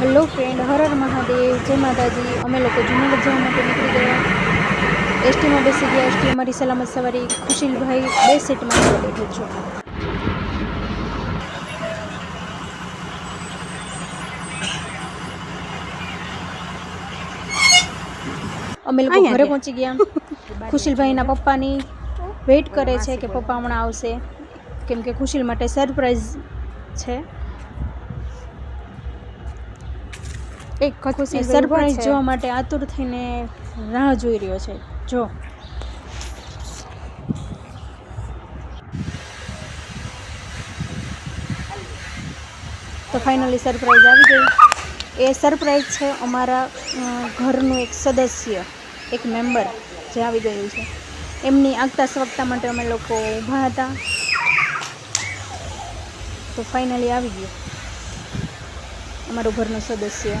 Hello friend Har Har Mahadev જય માતાજી. અમે લોકો જુનાગઢ જવા માટે નીકળી ગયા. એસટીમાં બેસી ગયા. એસટી અમારી સલામત સવારી ખુશીલભાઈ બે સીટમાં બેઠો છો. અમે લોકો ઘરે પહોંચી ગયા. ખુશીલભાઈના પપ્પાની વેઇટ કરે છે કે પપ્પા હમણાં આવશે. કેમ કે ખુશીલ માટે સરપ્રાઈઝ છે. એક ખુશી સરપ્રાઈઝ જોવા માટે આતુર થઈને રાહ જોઈ રહ્યો છે. જો. તો ફાઇનલી સરપ્રાઈઝ આવી ગઈ. એ સરપ્રાઈઝ છે અમારા ઘરનું એક સદસ્ય એક મેમ્બર જે આવી ગયું છે. એમની આગતા સ્વગતા માટે અમે લોકો ઊભા હતા. તો ફાઇનલી આવી ગયો. અમારું ઘરનું સદસ્ય.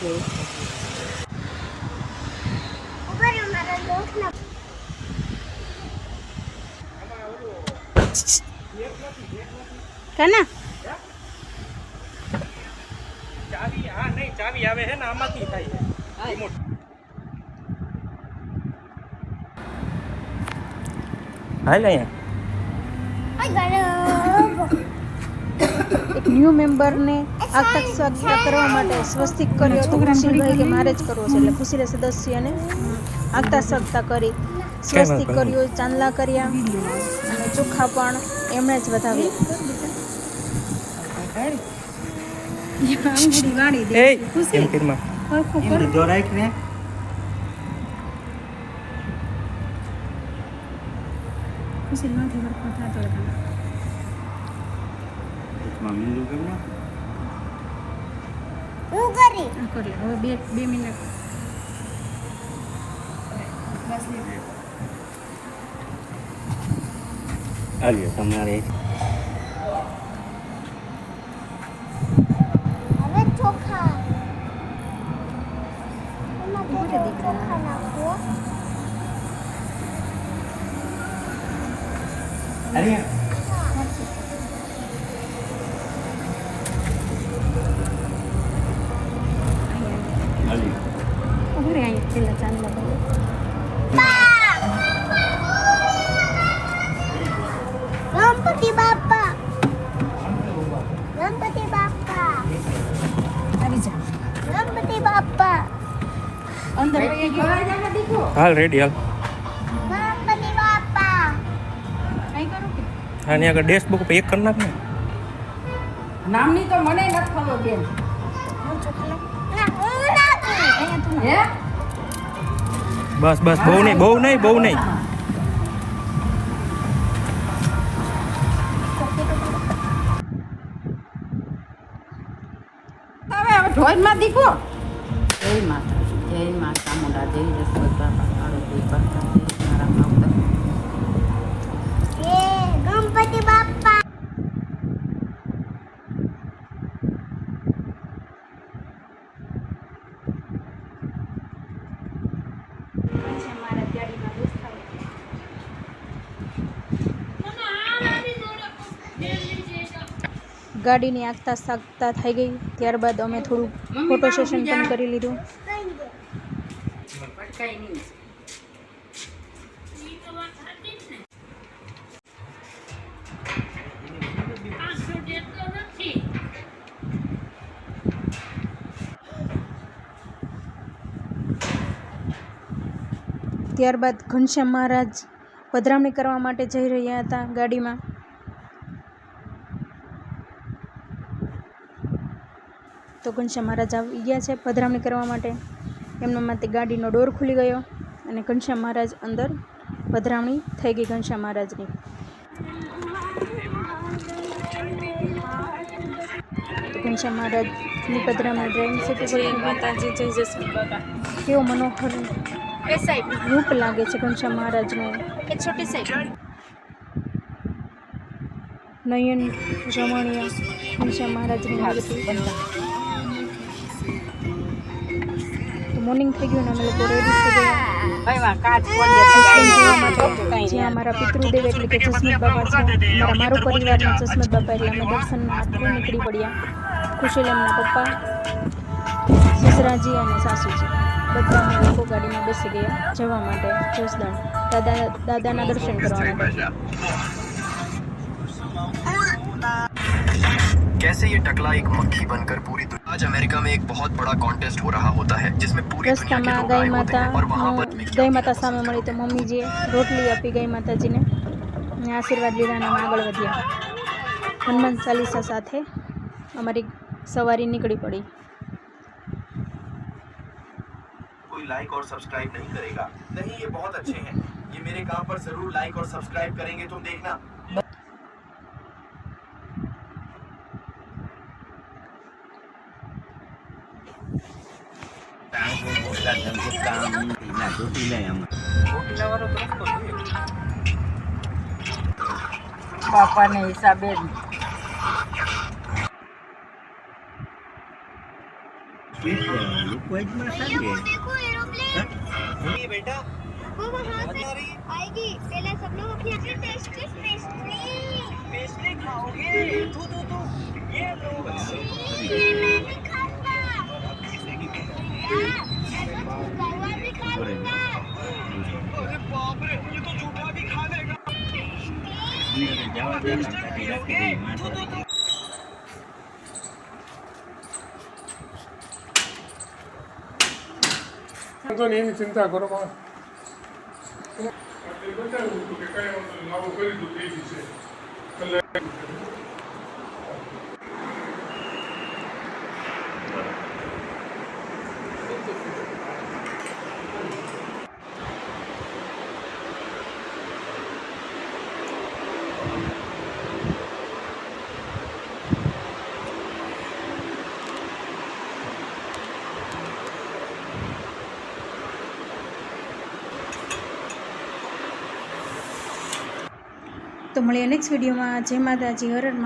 કાના ચાવી હા નહીં ચાવી આવે છે ને આમાંથી થાય છે રિમોટ હાલ અહીંયા એક ન્યૂ મેમ્બરને આગતા સ્વાગત કરવા માટે સ્વસ્તિક કર્યો તો ખુશીભાઈ કે મારે જ કરવો છે એટલે ખુશીરે સદસ્યને આગતા સ્વાગતા કરી. સ્વસ્તિક કર્યો ચાંદલા કર્યા અને ચોખા પણ એમણે જ એ ખુશી. એમ કીધું નું કર કાના આ કરી? લે. હવે બે બે મિનિટ. હાલ્યો તમારે. હવે ચોખા. ચોખા નાખો. ઊભો હાલ રેડી હાલ. ગણપતિ બાપા. કઈ કરું કે? હા ને આગળ ડેશબુક બુક એક કરી નાખ ને નામની તો મને નથી ખબર બેન. બસ બસ બહુ નહીં બહુ નહીં બહુ નહીં. હવે હવે ઢોલમાં દીખો માતા જય માતા મોડા જય બાપા મારા માવતર ગણપતિ બાપા ગાડીની આગતા સાગતા થઈ ગઈ. ત્યારબાદ અમે થોડું ફોટો સેશન પણ કરી લીધું. કઈ નહીં. ત્યારબાદ ઘનશ્યામ મહારાજ પધરામણી કરવા માટે જઈ રહ્યા હતા ગાડીમાં. તો ઘનશ્યામ મહારાજ આવી ગયા છે પધરામણી કરવા માટે. એમના માટે ગાડીનો ડોર ખુલી ગયો અને ઘનશ્યામ મહારાજ અંદર પધરામણી થઈ ગઈ ઘનશ્યામ મહારાજની. ઘનશ્યામ મહારાજની પધરામણી ડ્રાઈવિંગ સીટ માતાજી જય જસવંત બાપા કેવો મનોહર રૂપ લાગે છે ઘનશ્યામ મહારાજનું. એ છોટી સાઈડ નયન રમણીય ઘનશ્યામ મહારાજની મૂર્તિ મોર્નિંગ થઈ ગયું ને અમે લોકો રેડી થઈ ગયા. જ્યાં અમારા પિતૃદેવ એટલે કે જસમત બાબા છે અમારા મારો પરિવારના જસમત બાબા એટલે અમે દર્શન આટલું નીકળી પડ્યા. ખુશીલ એમના પપ્પા સસરાજી અને સાસુજી. બધા અમે લોકો ગાડીમાં બેસી ગયા જવા માટે જસદણ. દાદા દાદાના દર્શન કરવા માટે. कैसे ये टकला एक मक्खी बनकर पूरी दुनिया आज अमेरिका में एक बहुत बड़ा कॉन्टेस्ट हो रहा होता है जिसमें पूरी दुनिया के રસ્તામાં लोग ગાય आए होते हैं और वहाँ માતા पर भी ગાય માતા સામે મળી તો મમ્મીજીએ રોટલી આપી ગાય માતાજીને અને આશીર્વાદ લીધા અને અમે આગળ વધ્યા હનુમાન ચાલીસા સાથે અમારી સવારી નીકળી પડી कोई लाइक और सब्सक्राइब नहीं करेगा नहीं ये बहुत अच्छे हैं ये मेरे काम पर जरूर लाइक और सब्सक्राइब करेंगे तुम देखना રોટલાવાળો તો રસ્તો જોઈએ. બાપાને હિસાબે જ. देखो एरोप्लेन ये बेटा वो वहाँ से आएगी पहले सब लोग अपनी अपनी टेस्टी पेस्ट्री पेस्ट्री खाओगे तू तू तू ये लो ये मैं તો એની ચિંતા કરો બતાવ્યું કે કઈ લાગુ કરી દીધું છે તો મળીએ નેક્સ્ટ વિડીયોમાં જય માતાજી હરણ